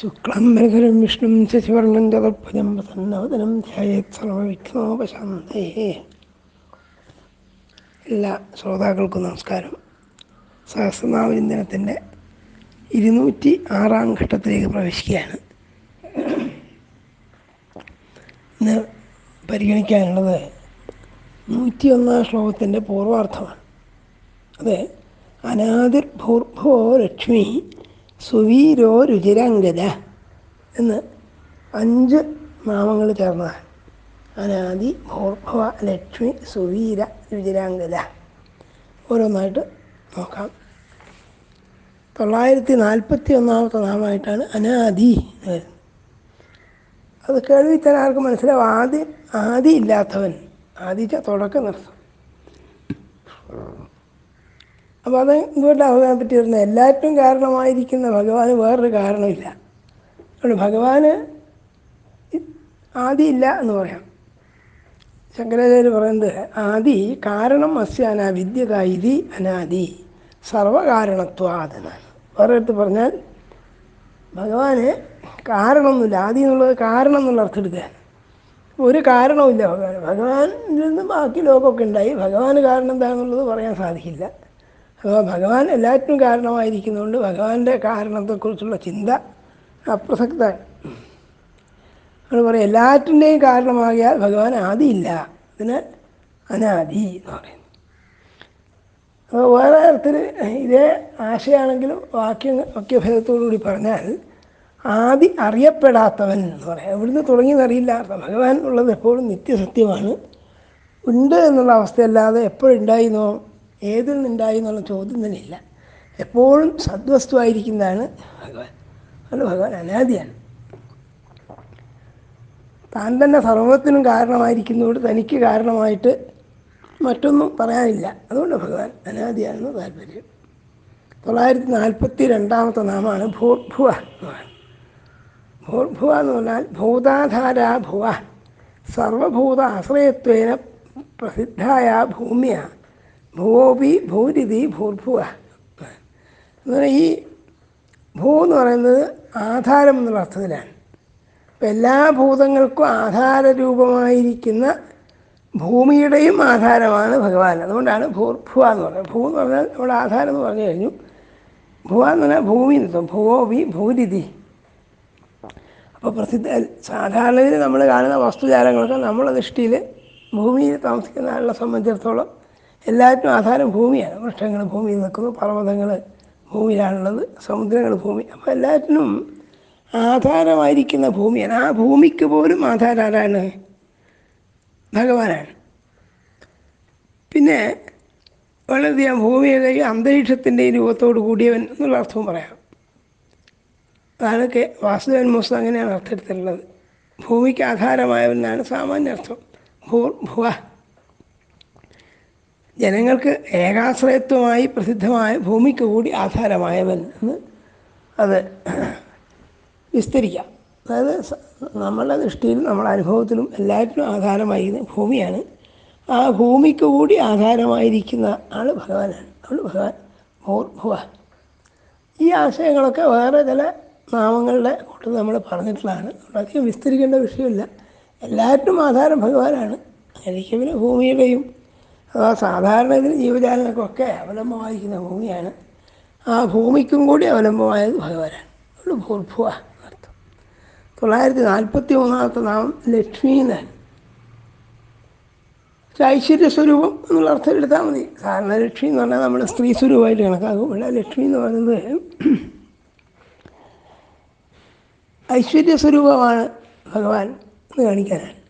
ശുക്ലം മേഖലം വിഷ്ണും ശശിവർണം ചതുർഭുജം പ്രസന്നവദനം ധ്യായേത് സർവവിഘ്നോപശാന്തേ എല്ലാ ശ്രോതാക്കൾക്കും നമസ്കാരം. സഹസ്രനാമചിന്തനത്തിന്റെ ഇരുന്നൂറ്റി ആറാം ഘട്ടത്തിലേക്ക് പ്രവേശിക്കുകയാണ്. ഇന്ന് പരിഗണിക്കാനുള്ളത് നൂറ്റിയൊന്നാം ശ്ലോകത്തിന്റെ പൂർവാർത്ഥമാണ്. അത് അനാദിർ ഭൂർഭോ ലക്ഷ്മി സുവീരോ രുചിരംഗജ എന്ന് അഞ്ച് നാമങ്ങൾ ചേർന്നതാണ്. അനാദി ഭോർഭവ ലക്ഷ്മി സുവീര രുചിരാംഗജ ഓരോന്നായിട്ട് നോക്കാം. തൊള്ളായിരത്തി നാൽപ്പത്തി ഒന്നാമത്തെ നാമമായിട്ടാണ് അനാദി എന്ന് വരുന്നത്. അത് കേൾവിത്തരാർക്ക് മനസ്സിലാവും. ആദ്യം ആദി ഇല്ലാത്തവൻ. ആദിച്ച തുടക്കം നിർത്തും അപ്പോൾ അത് ഇങ്ങോട്ട് പറ്റി വരുന്നത് എല്ലാറ്റിനും കാരണമായിരിക്കുന്ന ഭഗവാന് വേറൊരു കാരണമില്ല. അതുകൊണ്ട് ഭഗവാന് ആദിയില്ല എന്ന് പറയാം. ശങ്കരാചാര്യ പറയുന്നത് ആദി കാരണം അസ്യാന ഇതി അനാദി സർവകാരണത്വാതെന്നാണ് വേറെ അടുത്ത് പറഞ്ഞാൽ ഭഗവാന് കാരണമൊന്നുമില്ല. ആദി എന്നുള്ളത് കാരണം എന്നുള്ള അർത്ഥം എടുക്കുക. ഒരു കാരണവുമില്ല ഭഗവാൻ ഭഗവാനിൽ നിന്ന് ബാക്കി ലോകമൊക്കെ ഉണ്ടായി. ഭഗവാന് കാരണം എന്താണെന്നുള്ളത് പറയാൻ സാധിക്കില്ല. അപ്പോൾ ഭഗവാൻ എല്ലാറ്റിനും കാരണമായിരിക്കുന്നതുകൊണ്ട് ഭഗവാന്റെ കാരണത്തെക്കുറിച്ചുള്ള ചിന്ത അപ്രസക്തമാണ്. അത് പറയും എല്ലാറ്റിന്റെയും കാരണമാകിയാൽ ഭഗവാൻ ആദിയില്ല അതിനാൽ അനാദി എന്ന് പറയുന്നു. അപ്പോൾ വേറെ തരത്തിൽ ഇതേ ആശയമാണെങ്കിലും വാക്യം വാക്യഭേദത്തോടുകൂടി പറഞ്ഞാൽ ആദി അറിയപ്പെടാത്തവൻ എന്ന് പറയാം. എവിടുന്ന് തുടങ്ങിയെന്നറിയില്ല ഭഗവാൻ ഉള്ളത് എപ്പോഴും നിത്യസത്യമാണ്. ഉണ്ട് എന്നുള്ള അവസ്ഥയല്ലാതെ എപ്പോഴുണ്ടായിരുന്നോ ഏതിൽ നിന്നുണ്ടായി എന്നുള്ള ചോദ്യം തന്നെ ഇല്ല എപ്പോഴും സദ്വസ്തുവായിരിക്കുന്നതാണ് ഭഗവാൻ. അതുകൊണ്ട് ഭഗവാൻ അനാദിയാണ്. താൻ തന്നെ സർവത്തിനും കാരണമായിരിക്കുന്നതുകൊണ്ട് തനിക്ക് കാരണമായിട്ട് മറ്റൊന്നും പറയാനില്ല. അതുകൊണ്ട് ഭഗവാൻ അനാദിയാണെന്ന് താല്പര്യം. തൊള്ളായിരത്തി നാൽപ്പത്തി രണ്ടാമത്തെ നാമമാണ് ഭൂർഭുവ എന്ന് പറയുന്നത് ഭൂർഭുവ എന്ന് പറഞ്ഞാൽ ഭൂതാധാരാ ഭുവ. സർവഭൂത ആശ്രയത്വേന പ്രസിദ്ധായ ഭൂമിയ. ഭൂവോപി ഭൂരിതി ഭൂർഭുവ. എന്നാൽ ഈ ഭൂ എന്ന് പറയുന്നത് ആധാരം എന്നുള്ള അർത്ഥത്തിലാണ്. അപ്പം എല്ലാ ഭൂതങ്ങൾക്കും ആധാര രൂപമായിരിക്കുന്ന ഭൂമിയുടെയും ആധാരമാണ് ഭഗവാൻ. അതുകൊണ്ടാണ് ഭൂർഭുവ എന്ന് പറയുന്നത്. ഭൂ എന്ന് പറഞ്ഞാൽ നമ്മുടെ ആധാരം എന്ന് പറഞ്ഞു കഴിഞ്ഞു. ഭുവ എന്ന് പറഞ്ഞാൽ ഭൂമി നിർത്തും ഭൂവോപി ഭൂരിതി അപ്പോൾ പ്രസിദ്ധ സാധാരണയിൽ നമ്മൾ കാണുന്ന വസ്തുജാലങ്ങളൊക്കെ നമ്മളെ ദൃഷ്ടിയിൽ ഭൂമിയിൽ താമസിക്കുന്ന ആളെ സംബന്ധിച്ചിടത്തോളം എല്ലാറ്റിനും ആധാരം ഭൂമിയാണ്. വൃക്ഷങ്ങൾ ഭൂമിയിൽ നിൽക്കുന്നു പർവതങ്ങൾ ഭൂമിയിലാണുള്ളത് സമുദ്രങ്ങൾ ഭൂമി. അപ്പോൾ എല്ലാറ്റിനും ആധാരമായിരിക്കുന്ന ഭൂമിയാണ്. ആ ഭൂമിക്ക് പോലും ആധാരം ആരാണ് ഭഗവാനാണ്. പിന്നെ വളരെയധികം ഭൂമിയുടെ അന്തരീക്ഷത്തിന്റെ രൂപത്തോട് കൂടിയവൻ എന്നുള്ള അർത്ഥവും പറയാം. അതാണ് കെ വാസുദേവൻ മൂസ അങ്ങനെയാണ് അർത്ഥത്തിലുള്ളത് ഭൂമിക്ക് ആധാരമായവനാണ് സാമാന്യ അർത്ഥം. ഭൂ ഭുവ ജനങ്ങൾക്ക് ഏകാശ്രയത്വമായി പ്രസിദ്ധമായ ഭൂമിക്ക് കൂടി ആധാരമായവൻ എന്ന് അത് വിസ്തരിക്കാം. അതായത് നമ്മളുടെ ദൃഷ്ടിയിലും നമ്മുടെ അനുഭവത്തിലും എല്ലാറ്റിനും ആധാരമായിരിക്കുന്ന ഭൂമിയാണ്. ആ ഭൂമിക്ക് കൂടി ആധാരമായിരിക്കുന്ന ആൾ ഭഗവാനാണ്. അവൾ ഭഗവാൻ ഭൂർ ഭഗവാൻ ഈ ആശയങ്ങളൊക്കെ വേറെ ചില നാമങ്ങളുടെ കൂട്ടത്തിൽ നമ്മൾ പറഞ്ഞിട്ടുള്ളതാണ്. അധികം വിസ്തരിക്കേണ്ട വിഷയമില്ല. എല്ലാറ്റിനും ആധാരം ഭഗവാനാണ്. എനിക്ക് പിന്നെ ഭൂമിയുടെയും അഥവാ സാധാരണ ഇതിൽ ജീവജാലങ്ങൾക്കൊക്കെ അവലംബമായിരിക്കുന്ന ഭൂമിയാണ്. ആ ഭൂമിക്കും കൂടി അവലംബമായത് ഭഗവാനാണ്. അതുകൊണ്ട് ഭൂർഭുവ അർത്ഥം തൊള്ളായിരത്തി നാൽപ്പത്തി മൂന്നാമത്തെ നാമം ലക്ഷ്മി എന്നാണ്. ഐശ്വര്യ സ്വരൂപം എന്നുള്ള അർത്ഥം എടുത്താൽ മതി. സാധാരണ ലക്ഷ്മി എന്ന് പറഞ്ഞാൽ നമ്മൾ സ്ത്രീ സ്വരൂപമായിട്ട് കണക്കാക്കും. ഇവിടെ ലക്ഷ്മി എന്ന് പറയുന്നത് ഐശ്വര്യ സ്വരൂപമാണ് ഭഗവാൻ എന്ന് കാണിക്കാനാണ്.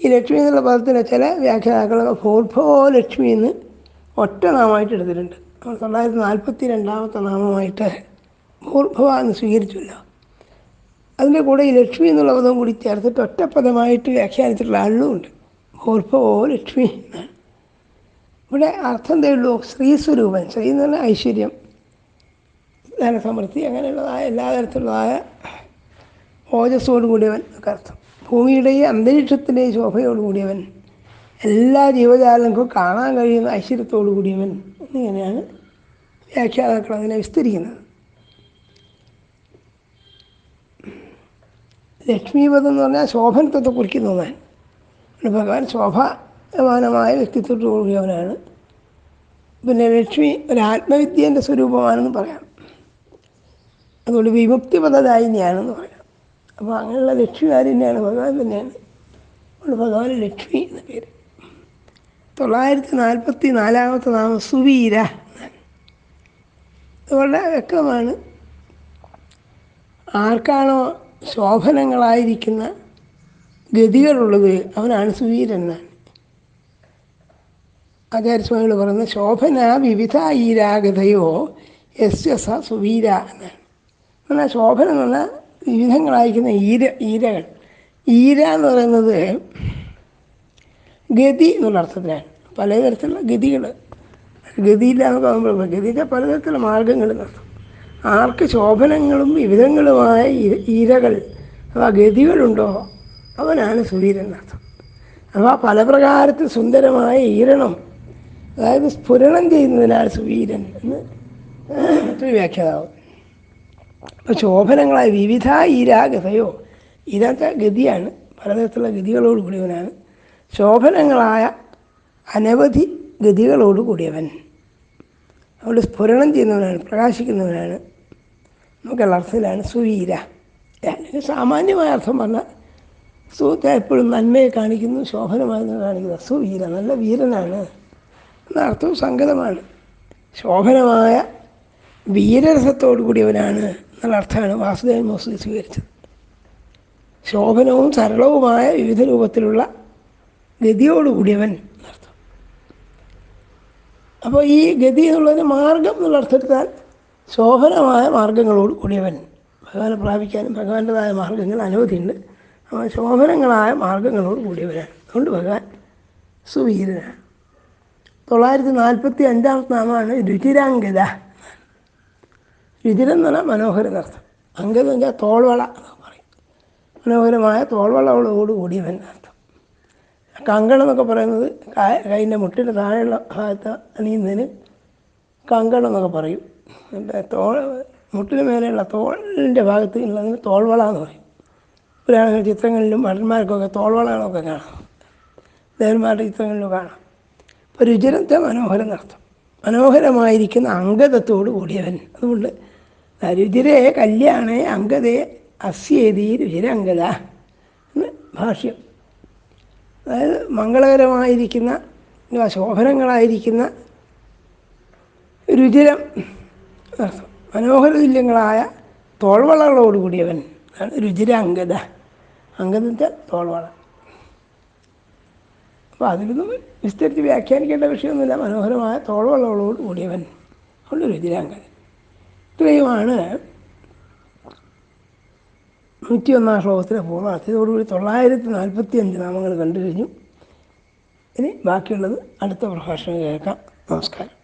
ഈ ലക്ഷ്മി എന്നുള്ള പദത്തിന് ചില വ്യാഖ്യാതാക്കളൊക്കെ ഫോർഫോ ലക്ഷ്മി എന്ന് ഒറ്റ നാമമായിട്ട് എടുത്തിട്ടുണ്ട് നമ്മൾ തൊള്ളായിരത്തി നാൽപ്പത്തി രണ്ടാമത്തെ നാമമായിട്ട് ഭൂർഭവ എന്ന് സ്വീകരിച്ചല്ലോ. അതിന്റെ കൂടെ ഈ ലക്ഷ്മി എന്നുള്ള പദം കൂടി ചേർത്തിട്ട് ഒറ്റപ്പദമായിട്ട് വ്യാഖ്യാനിച്ചിട്ടുള്ള ആളുകളുണ്ട് ഭൂർഭവോ ലക്ഷ്മി എന്നാണ്. ഇവിടെ അർത്ഥം എന്തേ ഉള്ളൂ? സ്ത്രീ സ്വരൂപൻ സ്ത്രീ എന്ന് പറഞ്ഞാൽ ഐശ്വര്യം. ധനസമൃദ്ധി അങ്ങനെയുള്ളതായ എല്ലാ തരത്തിലുള്ളതായ ഓജസ്സോട് കൂടിയവൻ എന്നൊക്കെ അർത്ഥം. ഭൂമിയുടെയും അന്തരീക്ഷത്തിന്റെയും ശോഭയോടുകൂടിയവൻ എല്ലാ ജീവജാലങ്ങൾക്കും കാണാൻ കഴിയുന്ന ഐശ്വര്യത്തോടു കൂടിയവൻ എന്നിങ്ങനെയാണ് വ്യാഖ്യാതാക്കൾ അതിനെ വിസ്തരിക്കുന്നത്. ലക്ഷ്മീപദം എന്ന് പറഞ്ഞാൽ ശോഭനത്വത്തെ കുറിക്കുന്നു ഞാൻ ഭഗവാൻ ശോഭാമാനമായ വ്യക്തിത്വത്തോടുകൂടിയവനാണ് പിന്നെ ലക്ഷ്മി ഒരു ആത്മവിദ്യേന്റെ സ്വരൂപമാണെന്ന് പറയാം. അതുകൊണ്ട് വിമുക്തിപദദായിനിയാണെന്ന് പറയാം. അപ്പോൾ അങ്ങനെയുള്ള ലക്ഷ്മി ആര് തന്നെയാണ് ഭഗവാൻ തന്നെയാണ്. അതുകൊണ്ട് ഭഗവാൻ ലക്ഷ്മി എന്ന പേര്. തൊള്ളായിരത്തി നാൽപ്പത്തി നാലാമത്തെ നാമം സുവീര വളരെ വ്യക്തമാണ്. ആർക്കാണോ ശോഭനങ്ങളായിരിക്കുന്ന ഗതികളുള്ളത് അവനാണ് സുവീരൻ എന്നാണ്. ആചാര്യസ്വാമികൾ പറയുന്ന ശോഭന വിവിധ ഈരാഗതയോ എസ് സ സുവീര എന്നാണ്. എന്നാൽ ശോഭന എന്ന് പറഞ്ഞാൽ വിവിധങ്ങളായിരിക്കുന്ന ഈര ഈരകൾ. ഈര എന്ന് പറയുന്നത് ഗതി എന്നുള്ള അർത്ഥത്തിലാണ്. പലതരത്തിലുള്ള ഗതികൾ. ഗതിയില്ല എന്ന് പറയുമ്പോൾ ഗതിയുടെ പലതരത്തിലുള്ള മാർഗങ്ങൾ നടത്തും ആർക്ക് ശോഭനങ്ങളും വിവിധങ്ങളുമായ ഈരകൾ അഥവാ ഗതികളുണ്ടോ അവനാണ് സുവീരൻ എന്നർത്ഥം അഥവാ പല പ്രകാരത്തിൽ സുന്ദരമായ ഈരണം അതായത് സ്ഫുരണം ചെയ്യുന്നതിനാണ് സുവീരൻ എന്ന് വ്യാഖ്യാതാവും ശോഭനങ്ങളായ വിവിധ ഈരാഗതയോ ഇതൊക്കെ ഗതിയാണ് പലതരത്തിലുള്ള ഗതികളോട് കൂടിയവനാണ്. ശോഭനങ്ങളായ അനവധി ഗതികളോട് കൂടിയവൻ. അവിടെ സ്ഫുരണം ചെയ്യുന്നവനാണ് പ്രകാശിക്കുന്നവനാണ്. നമുക്കുള്ള അർത്ഥത്തിലാണ് സുവീര. അല്ലെങ്കിൽ സാമാന്യമായ അർത്ഥം പറഞ്ഞാൽ സുഹൃത്ത എപ്പോഴും നന്മയെ കാണിക്കുന്നു ശോഭനമായി കാണിക്കുന്നു. സുവീര നല്ല വീരനാണ്. എന്ന അർത്ഥവും സംഗതമാണ് ശോഭനമായ വീരരസത്തോടു കൂടിയവനാണ്. എന്നുള്ള അർത്ഥമാണ് വാസുദേവൻ മോസ്ലി സ്വീകരിച്ചത്. ശോഭനവും സരളവുമായ വിവിധ രൂപത്തിലുള്ള ഗതിയോടുകൂടിയവൻ എന്നർത്ഥം. അപ്പോൾ ഈ ഗതി എന്നുള്ളതിന് മാർഗം എന്നുള്ള അർത്ഥത്താൽ ശോഭനമായ മാർഗങ്ങളോട് കൂടിയവൻ. ഭഗവാനെ പ്രാപിക്കാനും ഭഗവാന്റേതായ മാർഗങ്ങൾ അനവധിയുണ്ട് അവൻ ശോഭനങ്ങളായ മാർഗങ്ങളോട് കൂടിയവനാണ് അതുകൊണ്ട് ഭഗവാൻ സുവീരനാണ്. തൊള്ളായിരത്തി നാൽപ്പത്തി അഞ്ചാമത്തെ നാമമാണ് രുചിരാംഗത. രുചിരം എന്ന് പറഞ്ഞാൽ മനോഹരം എന്നർത്ഥം അങ്കത് വെച്ചാൽ തോൾവള എന്ന് പറയും. മനോഹരമായ തോൾവളകളോട് കൂടിയവൻ അർത്ഥം. കങ്കണം എന്നൊക്കെ പറയുന്നത് കൈന്റെ മുട്ടിന്റെ താഴെയുള്ള ഭാഗത്ത് അണിയുന്നതിന് കങ്കണം എന്നൊക്കെ പറയും. തോൾ മുട്ടിന് മേലെയുള്ള തോളിന്റെ ഭാഗത്ത് ഉള്ളതിന് തോൾവള എന്ന് പറയും. പുരാണ ചിത്രങ്ങളിലും ഭടന്മാർക്കൊക്കെ തോൾവളകളൊക്കെ കാണാം. ദേവന്മാരുടെ ചിത്രങ്ങളിലും കാണാം. അപ്പോൾ രുചിരത്തെ മനോഹരം നടത്തും മനോഹരമായിരിക്കുന്ന അംഗതത്തോട് കൂടിയവൻ. അതുകൊണ്ട് രുചിരെ കല്യാണേ അങ്കതേ അസ്യേതി രുചിരംഗത എന്ന് ഭാഷ്യം. അതായത് മംഗളകരമായിരിക്കുന്ന ശോഭനങ്ങളായിരിക്കുന്ന രുചിരം മനോഹര മനോഹരതുല്യങ്ങളായ തോൾവളകളോടുകൂടിയവൻ അതാണ് രുചിര അംഗത അംഗതത്തെ തോൾവള. അപ്പോൾ അതിലൊന്നും വിസ്തരിച്ച് വ്യാഖ്യാനിക്കേണ്ട വിഷയമൊന്നുമില്ല. മനോഹരമായ തോൾവളകളോടുകൂടിയവൻ അതുകൊണ്ട് രുചിരാംഗത ഇത്രയുമാണ് നൂറ്റിയൊന്നാം ശ്ലോകത്തിലെ പൂർണാർത്ഥം ഇതോടുകൂടി തൊള്ളായിരത്തി നാൽപ്പത്തി അഞ്ച് നാമങ്ങൾ കണ്ടു കഴിഞ്ഞു. ഇനി ബാക്കിയുള്ളത് അടുത്ത പ്രഭാഷണം കേൾക്കാം. നമസ്കാരം.